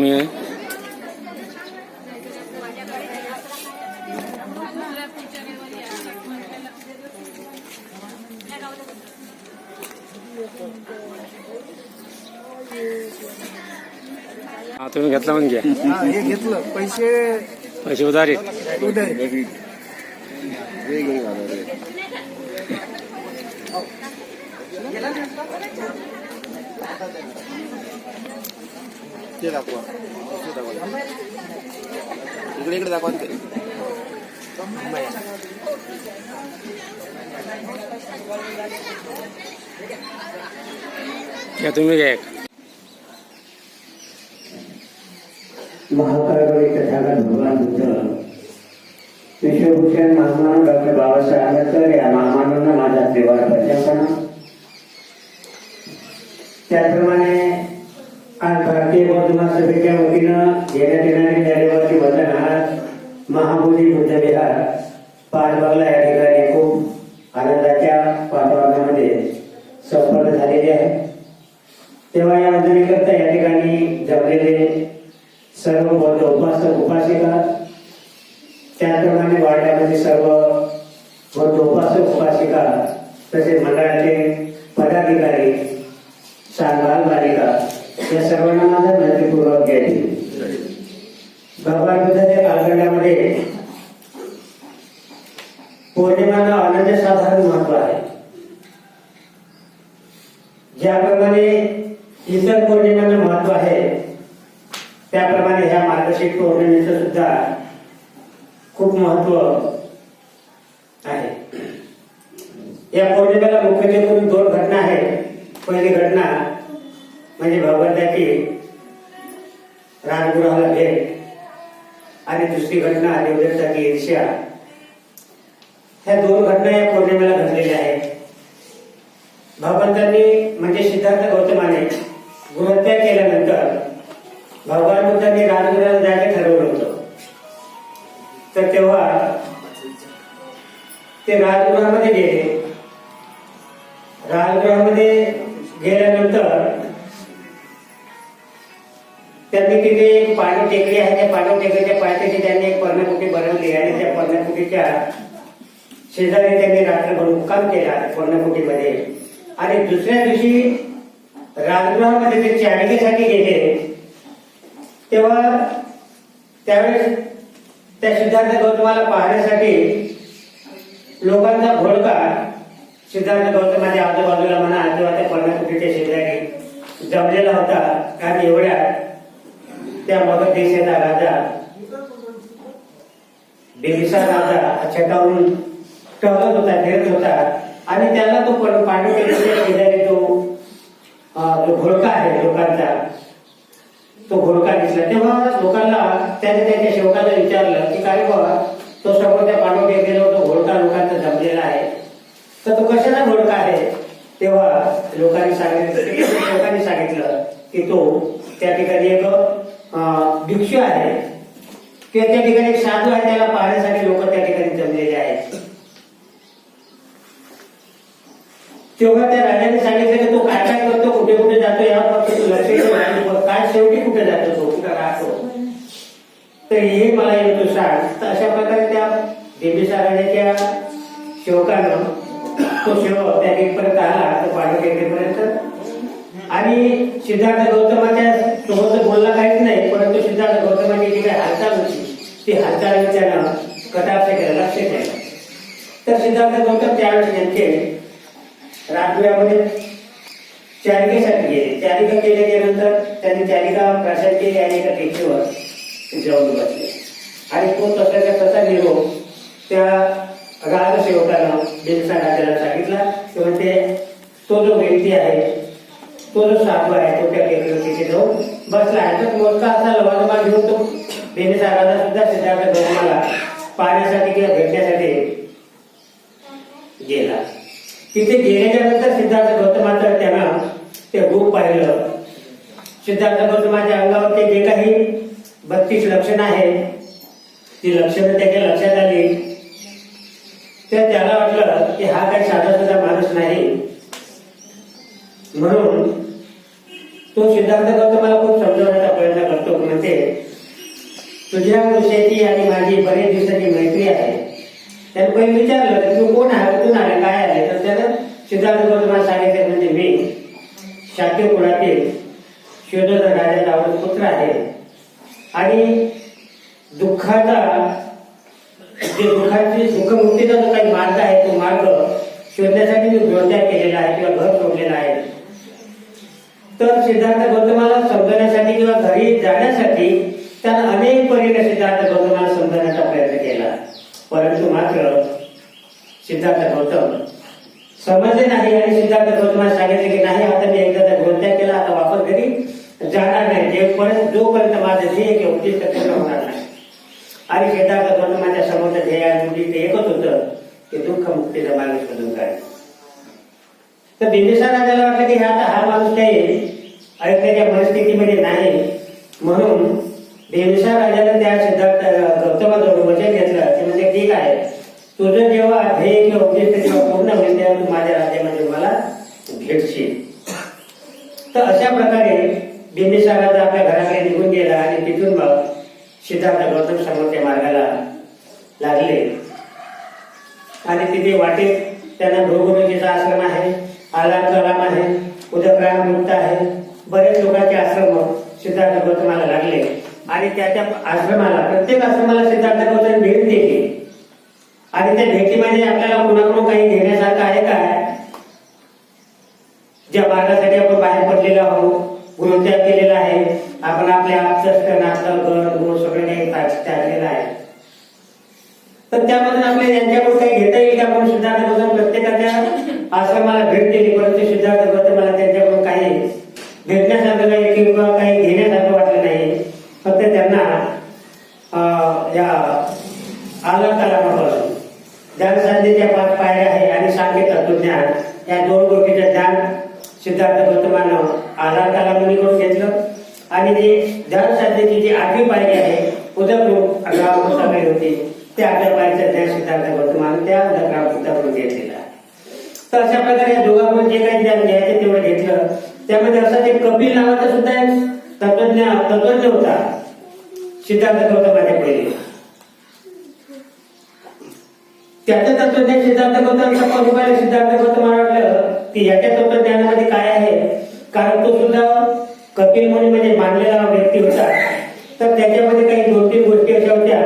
मी तुम्ही घेतला म्हणजे? घ्या हा, हे घेतलं. पैसे पैसे उधारी. उदय ते दाखवा ते दाखवा इकडे इकडे दाखवा ते. घ्या तुम्ही घ्या एक. महाकाळी तथागत भगवान बुद्ध. विश्वभूषण महामानव डॉक्टर बाबासाहेब आंबेडकर या महामानांना माझा त्रिवार प्रजापणा त्याचप्रमाणे आज भारतीय बौद्ध महासभेच्या वतीनं घेण्यात येणारी जानेवारी वचन आज महाबोधी बुद्ध विहार पाचबागला या ठिकाणी खूप आनंदाच्या वातावरणामध्ये संपन्न झालेले आहे. तेव्हा या वचनेकरता या ठिकाणी जमलेले सर्व बौद्ध उपासक उपासिका, त्याचप्रमाणे वाड्यामध्ये सर्व बौद्ध उपासक उपासिका, तसेच मंडळाचे पदाधिकारी सांभाळ बालिका, या सर्वांना माझा नैतिकपूर्वक घ्यायचे भगवान बुद्धाच्या कालखंडामध्ये पौर्णिमाला अनन्य साधारण महत्व आहे. ज्याप्रमाणे इतर पौर्णिमांना महत्व आहे त्याप्रमाणे ह्या मार्गशीर्ष पौर्णिमेचं सुद्धा खूप महत्त्व आहे. या पौर्णिमेला मुख्यत्वे करून दोन घटना आहेत. पहिली घटना म्हणजे भगवंताची राजगृहाला भेट आणि दुसरी घटना देवदेवताची ईर्ष्या. ह्या दोन घटना या पौर्णिमेला घडलेल्या आहेत. भगवंतांनी म्हणजे सिद्धार्थ गौतमाने गुणत्याग केल्यानंतर भगवान बुद्धांनी राजगृहाला जायचं ठरवलं होतं. तर तेव्हा ते राजगृहामध्ये गेले. राजगृहामध्ये गेल्यानंतर त्यांनी तिथे एक पाणी टेकडी आहे त्या पाणी टेकडीच्या पायथ्याची त्यांनी एक पर्णकुटी बनवली आणि त्या पर्णकुटीच्या शेजारी त्यांनी रात्रभर मुक्काम केला पर्णकुटीमध्ये. आणि दुसऱ्या दिवशी राजगृहामध्ये ते चाणक्यासाठी गेले. तेव्हा त्यावेळेस त्या सिद्धार्थ गौतमाला पाहण्यासाठी लोकांचा घोळका सिद्धार्थ गौतमाच्या आजूबाजूला म्हणा किंवा त्या पर्णकुटीच्या शेजारी जमलेला होता कारण एवढ्या त्या मगध देशाचा राजा बिंबिसार राजा छटावरून टळत होता फिरत होता. आणि त्याला तो पण पांडुकेच्या शेजारी तो जो घोळका आहे लोकांचा तो घोडका दिसला. तेव्हा लोकांना त्याने त्याच्या शेवकाला विचारलं की काय बाबा तो समोर त्या पांडव गेलो तो घोडका लोकांचा जमलेला आहे. तर तो कशाचा घोडका आहे? तेव्हा लोकांनी सांगितलं लोकांनी सांगितलं की तो त्या ठिकाणी एक भिक्षु भिक्षू आहे. किंवा त्या ठिकाणी एक साधू आहे त्याला पाहण्यासाठी लोक त्या ठिकाणी जमलेले आहेत. तेव्हा त्या राजाने सांगितलं की तो काय काय करतो कुठे कुठे जातो यावर फक्त तू लक्ष शेवटी कुठे जातो तो? कुठं राहतो? तर हे मला येतो सांग. तर अशा प्रकारे त्या बिंबिसाराच्या शेवकानं तो शेवक त्या गेटपर्यंत आला तो पांडव गेटपर्यंत. आणि सिद्धार्थ गौतमाच्या सोबत बोलला काहीच नाही परंतु सिद्धार्थ गौतमाची जी काही हालचाल होती ती हालचाल त्यानं कटाक्ष केलं लक्ष केलं तर सिद्धार्थ गौतम त्यावेळेस त्यांचे राजगृहामध्ये चारिकेसाठी गेले. त्यारिका केल्या गेल्यानंतर त्यांनी चारिका प्रसाद केली आणि एका टेकडीवर जाऊन बसले. आणि तो तसाच्या तसा निरोप त्या राजसेवकानं बिलसा राजाला सांगितला की म्हणजे तो जो व्यक्ती आहे तो जो साधू आहे तो त्या टेकडीवर तिथे जाऊन बसला. आहे तर मोठा असा लवाजमा घेऊन तो बेनिसा राजा सुद्धा सिद्धार्थ गौरवाला पाहण्यासाठी किंवा भेटण्यासाठी गेला. तिथे गेल्याच्यानंतर सिद्धार्थ गौतमाचं त्यांना ते रूप पाहिलं. सिद्धार्थ गौतमाच्या अंगावरती जे काही बत्तीस लक्षणं आहेत ती लक्षणं त्याच्या लक्षात आली. तर त्याला वाटलं की हा काही साधा सुद्धा माणूस नाही. म्हणून तो सिद्धार्थ गौतमाला खूप समजवण्याचा प्रयत्न करतो म्हणजे तुझ्या विषयाची आणि माझी बरेच दिवसाची मैत्री आहे त्यानं पहिले विचारलं की तू कोण आहे कुठून आले काय आले तर त्यानं सिद्धार्थ गौतमाला सांगितलं म्हणजे मी शाक्य कुळातील शोधन राजाचा आवड पुत्र आहे आणि दुःखाचा जे दुःखाची सुखमुक्तीचा जो काही मार्ग आहे तो मार्ग शोधण्यासाठी मी गृहत्याग केलेला आहे किंवा घर सोडलेला आहे. तर सिद्धार्थ गौतमाला समजण्यासाठी किंवा घरी जाण्यासाठी त्यानं अनेक परीने सिद्धार्थ गौतमाला समजण्याचा प्रयत्न केला. परंतु मात्र सिद्धार्थ गौतम समजले नाही आणि सिद्धार्थ गौतमाला सांगितले की नाही आता मी एकदा गृहत्याग केला आता वापर घरी जाणार नाही. जेपर्यंत जोपर्यंत माझं ध्येय किंवा उद्दिष्ट पूर्ण होणार नाही. आणि सिद्धार्थ माझ्या समोरचं ध्येय आणि उद्दिष्ट एकच होतं की दुःख मुक्तीचा मार्ग शोधून काय तर बिंबिसार राजाला वाटलं की हा आता हा माणूस काही ऐकण्याच्या परिस्थितीमध्ये नाही. म्हणून बिंबिसार राजाने त्या सिद्धार्थ गौतमाजवळ वचन घेतलं. ते म्हणजे ठीक आहे. तुझं जेव्हा ध्येय किंवा उद्दिष्ट जेव्हा पूर्ण होईल तेव्हा तू माझ्या राज्यामध्ये मला भेटशील. तर अशा प्रकारे बिंबिसार आपल्या घराकडे निघून गेला आणि तिथून मग सिद्धार्थ गौतम समोरच्या मार्गाला लागले. आणि तिथे वाटेत त्यांना भृगुरुजीचा आश्रम आहे आलाम कलाम आहे उदयप्राण मुक्त आहे. बरेच लोकांचे आश्रम सिद्धार्थ गौतमाला लागले. आणि त्याच्या आश्रमाला प्रत्येक आश्रमाला सिद्धार्थ गौतम भेट दिली आणि त्या भेटीमध्ये आपल्याला कुणाकडून काही घेण्यासारखं आहे काय? ज्या मार्गासाठी आपण बाहेर पडलेलो आहोत गृहत्याग केलेला आहे. आपण आपल्या आपलं घर गुण सगळं त्यागलेलं आहे. तर त्यामधून आपल्याला यांच्याकडून काही घेता येईल का म्हणून सिद्धार्थ गौतम प्रत्येकाच्या आश्रमाला भेट दिली परंतु सिद्धार्थ गौतमाला त्यांच्याकडून काही भेटण्यासारखं नाही किंवा काही घेण्यासारखं वाटलं नाही. फक्त त्यांना या आला कलापासून ज्ञान संधीच्या पाच पायऱ्या आहे आणि सांख्य तत्वज्ञान. या दोन गोष्टीचं ज्ञान सिद्धार्थ गौतमानं आधार करून घेतलं. आणि जी ज्ञान साधनेची जी आठवी पायरी आहे उदयपूर ग्रामपुस्तकाची होती. त्या आठव्या पायरीचा ज्ञान सिद्धार्थ गौतमान त्या ग्रामपुस्तकाकडून घेतलेलं घेतलेला तर अशा प्रकारे या जे काही ज्ञान घ्यायचं तेवढं घेतलं. त्यामध्ये असं ते कपिल नावाचा सुद्धा एक तत्वज्ञ तत्वज्ञ होता. सिद्धार्थ गौतमाच्या पहिले. त्याचं तत्वज्ञान सिद्धार्थ गौतमांचा सिद्धार्थ गौतम वाटलं की याच्या तत्वज्ञानामध्ये काय आहे? कारण तो सुद्धा कपिल म्हणून म्हणजे मानलेला व्यक्ती होता. तर त्याच्यामध्ये काही दोन तीन गोष्टी अशा होत्या.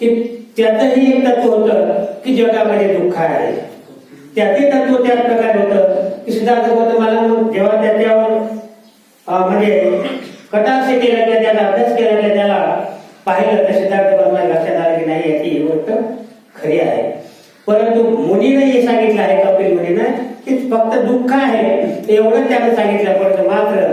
की त्याचंही एक तत्व होतं की जगामध्ये दुःख आहे. त्याचे तत्व त्याच प्रकारे होतं. की सिद्धार्थ गौतमाला जेव्हा त्याच्यावर म्हणजे कटाक्ष केला किंवा त्याला अभ्यास केला किंवा त्याला पाहिलं तर सिद्धार्थ गौतमाला लक्षात आलं की नाही याची ही गोष्ट खरी आहे. परंतु मुनीनं हे सांगितलं आहे कपिल मुलीनं की फक्त दुःख आहे एवढं त्यानं सांगितलं परंतु मात्र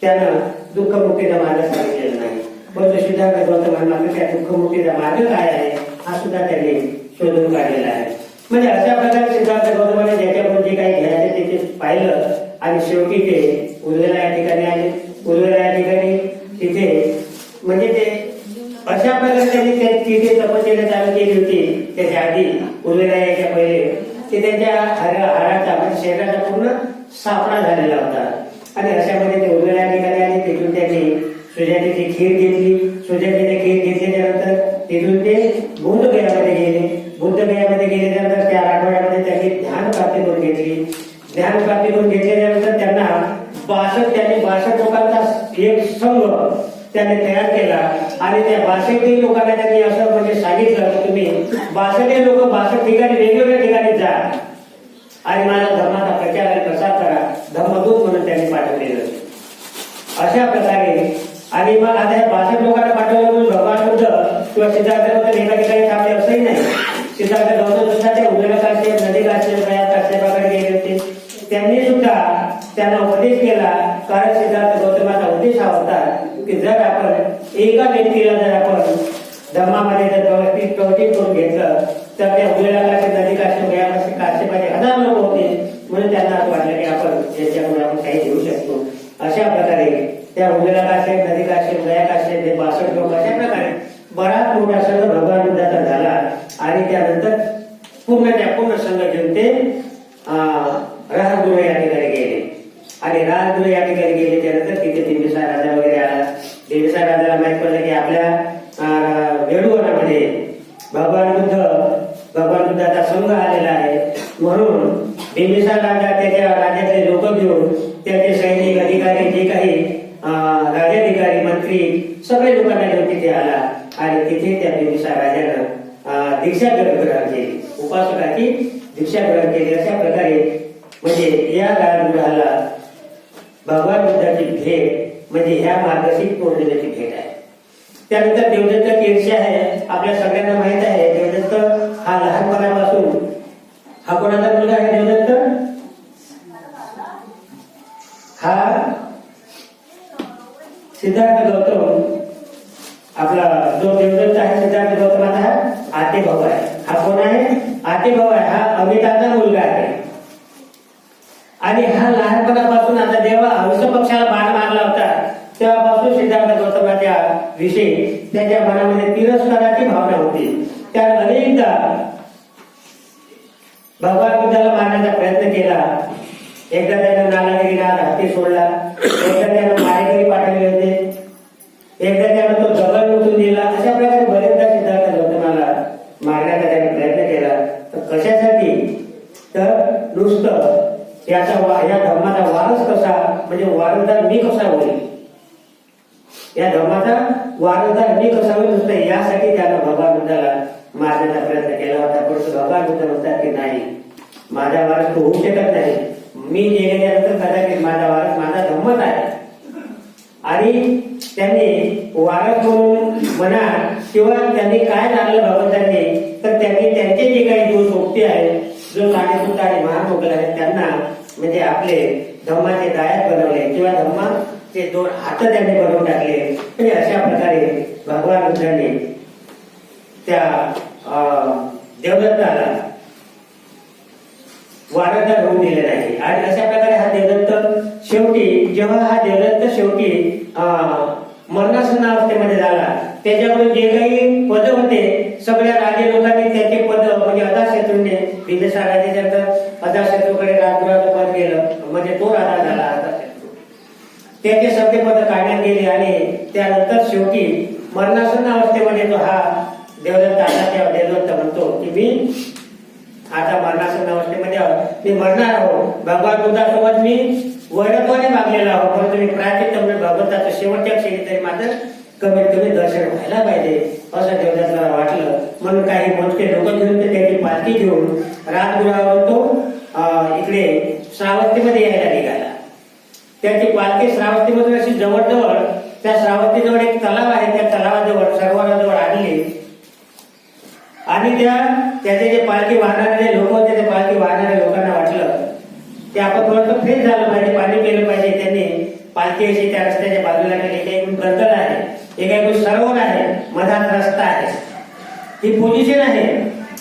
त्यानं दुःखमुक्तीचा मार्ग सांगितलेला नाही. परंतु सिद्धांत गौतमांना मात्र त्या दुःखमुक्तीचा मार्ग काय आहे हा सुद्धा त्यांनी शोधून काढलेला आहे. म्हणजे अशा प्रकारे सिद्धांत गौतमाने ज्याच्याकडून जे काही घ्यायचे ते पाहिलं आणि शेवटी ते उर्वेला या ठिकाणी आले. उरलेल्या या ठिकाणी तिथे म्हणजे ते अशा प्रकारे त्यांनी त्या- तिथे तपश्चर्या चालू केली होती. त्याच्या आधी उर्वेला यायच्या पहिले. ते त्यांच्या हार हाराचा म्हणजे शरीराचा पूर्ण सापडा झालेला होता. आणि अशामध्ये ते उर्वेला या ठिकाणी आले. तिथून त्यांनी सुजातेची खीर घेतली. सुजातेची खीर घेतल्यानंतर तिथून ते बुद्धगयामध्ये गेले. बुद्धगयामध्ये गेल्यानंतर त्या आठवड्यामध्ये त्यांनी ध्यान प्राप्ती करून घेतली. ध्यान प्राप्ती करून घेतल्यानंतर त्यांना बासष्ट त्यांनी बासष्ट लोकांचा एक संघ त्याने तयार केला. आणि त्या बासष्टी लोकांना त्यांनी असं म्हणजे सांगितलं की तुम्ही बासष्टी लोक बासष्ट ठिकाणी वेगवेगळ्या ठिकाणी जा. आणि माझ्या धर्माचा प्रचार आणि प्रसार करा. धर्मदूत म्हणून त्यांनी पाठवलेलं. अशा प्रकारे आणि मग आता या बासष्ट लोकांना पाठवलं म्हणून भगवान बुद्ध किंवा सिद्धार्थ गौतम एका ठिकाणी थांबले असंही नाही. सिद्धार्थ गौतम सुद्धा त्या उदय नदी नदी काश्यप गया वगैरे गेले होते. त्यांनी सुद्धा त्यांना केला कारण सिद्धार्थ गौतमाचा उद्देश हा होता की जर आपण एका व्यक्तीला जर आपण धर्मामध्ये जर व्यवस्थित प्रवचित करून घेतलं तर त्या उजव्या नदी काशी उभ्या काशी हजार लोक होते म्हणून त्यांना असं वाटलं की आपण याच्यामुळे आपण काही देऊ शकतो. अशा प्रकारे त्या उजव्या काशी नदी काशी गया काशी ते बासष्ट लोक अशा प्रकारे बराच मोठा संघ भगवान बुद्धाचा झाला आणि त्यानंतर पूर्ण त्या पूर्ण संघ घेऊन ते राजगुरु या ठिकाणी आणि राजगुरु या ठिकाणी गेले त्यानंतर तिथे बिंबिसार राजा वगैरे आला. बिंबिसार राजाला माहीत पडलं की आपल्या अं, भगवान बुद्ध भगवान बुद्धाचा संघ आलेला आहे. म्हणून बिंबिसार राजा त्याच्या राज्यातले लोक घेऊन त्याचे सैनिक अधिकारी जे काही अं, राजाधिकारी मंत्री सगळे लोकांना घेऊन तिथे आला. आणि तिथे त्या बिंबिसार राजानं दीक्षा दीक्षा ग्रहण केली. उपासकाची दीक्षा ग्रहण केली. अशा प्रकारे म्हणजे या राजगृहाला भगवान बुद्धाची भेट म्हणजे ह्या मार्गशीर पौर्णिमेची भेट आहे. त्यानंतर देवदत्त कीर्षी आहे आपल्या सगळ्यांना माहीत आहे. देवदत्त हा लहानपणापासून हा कोणाचा मुलगा आहे देवदत्त? हा? सिद्धार्थ गौतम. आपला जो देवदत्त आहे सिद्धार्थ गौतमाचा आते भाऊ आहे. हा कोण आहे? आते भाऊ आहे. हा अमिताचा मुलगा आहे. आणि हा लहानपणापासून आता जेव्हा हंस पक्षाला बाण मारला होता तेव्हापासून सिद्धार्थ गौतमाच्या विषयी त्याच्या मनामध्ये तिरस्काराची भावना होती. त्या अनेकदा भगवान बुद्धाला मारण्याचा प्रयत्न केला. एकदा त्यानं नालागिरी नाद हाती सोडला. एकदा त्यानं मारेगिरी पाठवले होते. एकदा त्यानं तो दगड उचलून दिला अशा प्रकारे बरेचदा सिद्धार्थ गौतमाला मारण्याचा त्याने प्रयत्न केला. तर कशासाठी? तर नुसतं याचा वा- या धर्माचा वारस कसा? म्हणजे वारसदार मी कसा होईल? या धर्माचा वारसदार मी कसा होईल? नुसतं यासाठी त्यानं भगवान बुद्धाला मारण्याचा प्रयत्न केला होता. परंतु भगवान बुद्ध म्हणतात की नाही माझा वारस तो होऊ शकत नाही. मी गेल्यानंतर कदाचित माझा वारस माझा धर्मच आहे. आणि त्यांनी वारस म्हणून म्हणा किंवा त्यांनी काय लागलं भगवंतांनी तर त्यांनी त्यांचे जे काही दोष मुक्ती आहेत जो साडेसुद्ध आणि महामोगल आहेत त्यांना म्हणजे आपले धम्माचे दायक बनवले किंवा धम्माचे दोन हात त्याने बनवून टाकले. म्हणजे अशा प्रकारे भगवान बुद्धाने त्या अं, देवदत्ताला वारंवार होऊन दिले नाही आणि अशा प्रकारे हा देवदत्त शेवटी जेव्हा हा देवदत्त शेवटी अं, अवस्थेमध्ये झाला त्याच्यामुळे जे काही पद होते सगळ्या राजे लोकांनी त्याचे पद म्हणजे अदाशत्रूने बिंदुसार राजाच्या अदाशत्रूकडे राजगुराचं पद गेलं म्हणजे तो राजा झाला अदाशत्रू त्याचे सगळे पद काढण्यात गेली आणि त्यानंतर शेवटी मरणासन्न अवस्थेमध्ये तो हा देवदत्त आता त्या देवदत्त म्हणतो की मी आता मरणासन्न अवस्थेमध्ये आहोत. मी मरणार आहो. भगवान बुद्धासोबत मी वैरत्वाने मागलेला आहो. परंतु मी प्राचीन भगवंताचं शेवटच्या क्षणी तरी मात्र कमीत कमी दर्शन व्हायला पाहिजे असं देवदत्ताला वाटलं. म्हणून काही मोजके लोक घेऊन ते त्याची पालखी घेऊन राजगुरावरून तो अं, इकडे श्रावस्तीमध्ये यायला निघाला. त्याची पालखी श्रावस्तीमधून अशी जवळजवळ त्या श्रावस्तीजवळ एक तलाव आहे त्या तलावाजवळ सरोवराजवळ आणली आणि त्या त्याचे जे पालखी वाहणारे लोक होते ते पालखी वाहणाऱ्या लोकांना वाटलं ते आपण थोडंसं फ्रेश झालं पाहिजे पाणी पिलं पाहिजे. त्यांनी पालखी अशी त्या रस्त्याच्या बाजूला गेली एका एकूण आहे एका सरोवर आहे मधात रस्ता आहे. ही पोझिशन आहे.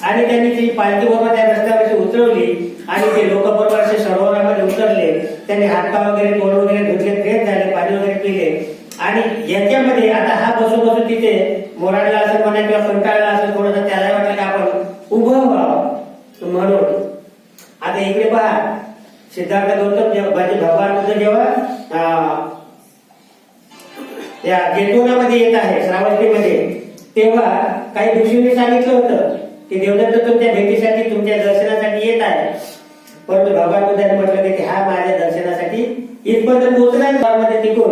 आणि त्यांनी ती पालखी बरोबर त्या रस्त्यावरची उतरवली. आणि ते लोक बरोबर असे सरोवरामध्ये उतरले त्यांनी हातपाय वगैरे तोंड वगैरे धुतले फ्रेश झाले पाणी वगैरे पिले. आणि याच्यामध्ये आता हा बसून बसू तिथे मोराडला असं म्हणा किंवा कंटाळला असं थोडंसं त्याला वाटलं की आपण उभं व्हावं. म्हणून आता इकडे पहा सिद्धार्थ गौतम जेव्हा भगवान बुद्ध जेव्हा या जेतोनामध्ये येत आहे श्रावस्तीमध्ये तेव्हा काही ऋषींनी सांगितलं होतं की देवदत्त तुमच्या भेटीसाठी तुमच्या दर्शनासाठी येत आहे. परंतु भगवान बुद्धाने म्हटलं की हा माझ्या दर्शनासाठी इथपर्यंत पोहोचलायमध्ये टिकून.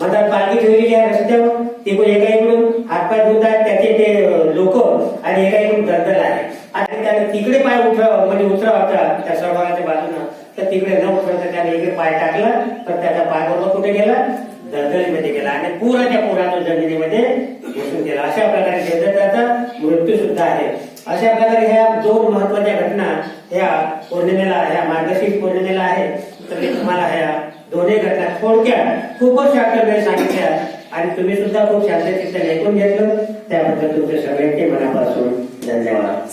म्हणतात पालखी ठेवलेली आहे रस्त्यावर. तिकडून एका इकडून हातपाय धुतात आहेत त्याचे ते लोक आणि एका इकडून दरदल आहे. आणि त्याने तिकडे पाय उठव म्हणजे उतरावता त्या सहभागाच्या बाजूनं. तर तिकडे न उतरता त्याने इकडे पाय टाकला तर त्याचा पाय बरोबर कुठे गेला? दलदलीमध्ये गेला. आणि पुराच्या पुरातून जमिनीमध्ये घुसून गेला. अशा प्रकारे देवदत्ताचा मृत्यू सुद्धा आहे. अशा प्रकारे ह्या दोन महत्त्वाच्या घटना ह्या पौर्णिमेला ह्या मार्गशीर्ष पौर्णिमेला आहे. तर मी तुम्हाला ह्या दोन्ही घटना थोडक्यात खूपच शास्त्रज्ञ सांगितल्या आणि तुम्ही सुद्धा खूप शास्त्रचिंतन ऐकून घेतलं. त्याबद्दल तुमच्या सगळ्यांचे मनापासून धन्यवाद.